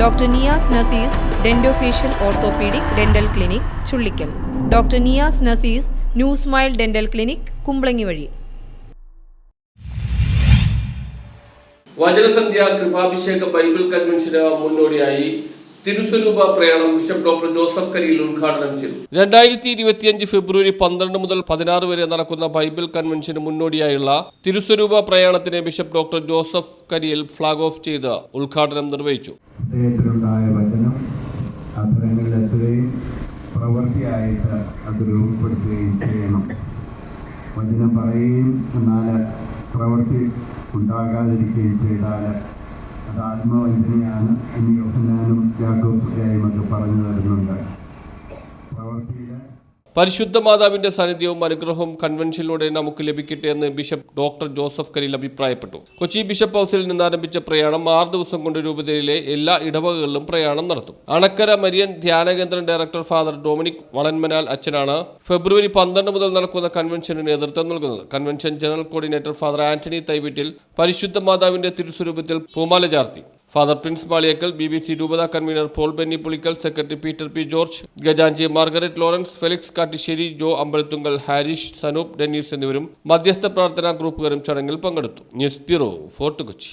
Doctor Niyas Nazees dentofacial orthopedic dental clinic Chullikkal. Doctor Niyas Nazees new smile dental clinic Kumbalangi വഴി. വചനസന്ധ്യ കൃപാഭിഷേക Bible കൺവെൻഷന് മുന്നോടിയായി തിരുസ്വരൂപ പ്രയാണം bishop doctor Joseph കരിയിൽ ഉദ്ഘാടനം ചെയ്തു. രണ്ടായിരത്തി ഇരുപത്തിയഞ്ച് ഫെബ്രുവരി പന്ത്രണ്ട് മുതൽ പതിനാറ് വരെ നടക്കുന്ന ബൈബിൾ കൺവെൻഷന് മുന്നോടിയായുള്ള തിരുസ്വരൂപ പ്രയാണത്തിന് bishop doctor Joseph Kariyil flag off ചെയ്ത് ഉദ്ഘാടനം നിർവഹിച്ചു. വചനം പ്രവൃത്തിയായിട്ട് അത് രൂപപ്പെടുത്തുകയും ചെയ്യണം. വചനം പറയുകയും എന്നാൽ പ്രവൃത്തി ഉണ്ടാകാതിരിക്കുകയും ചെയ്താൽ അത് ആത്മവഞ്ചനയാണ് എന്ന് യോഹനാനും യാക്കോബും ഒക്കെ പറഞ്ഞു തരുന്നുണ്ട് പ്രവൃത്തിയിൽ പരിശുദ്ധ മാതാവിന്റെ സാന്നിധ്യവും അനുഗ്രഹവും കൺവെൻഷനിലൂടെ നമുക്ക് ലഭിക്കട്ടെ എന്ന് ബിഷപ്പ് ഡോക്ടർ ജോസഫ് കരിൽ അഭിപ്രായപ്പെട്ടു. കൊച്ചി ബിഷപ്പ് ഹൗസിൽ നിന്ന് ആരംഭിച്ച പ്രയാണം ആറ് ദിവസം കൊണ്ട് രൂപതയിലെ എല്ലാ ഇടവകകളിലും പ്രയാണം നടത്തും. അണക്കര മരിയൻ ധ്യാന കേന്ദ്രം ഡയറക്ടർ ഫാദർ ഡൊമിനിക് വളന്മനാൽ അച്ഛനാണ് ഫെബ്രുവരി പന്ത്രണ്ട് മുതൽ നടക്കുന്ന കൺവെൻഷന് നേതൃത്വം നൽകുന്നത്. Convention general coordinator father Antony Thaivittil പരിശുദ്ധ മാതാവിന്റെ തിരുസ്വരൂപത്തിൽ പൂമാല ചാർത്തി. Father Prince Maliyakkal B B C രൂപത convener Paul Benny Pulickal secretary Peter P George ഗജാഞ്ചി Margaret Lawrence Felix Kattissery Jo Ambalathunkal Harish Sanoop Dennis എന്നിവരും മധ്യസ്ഥ പ്രാർത്ഥനാ ഗ്രൂപ്പുകാരും ചടങ്ങിൽ പങ്കെടുത്തു. News bureau fort Kochi.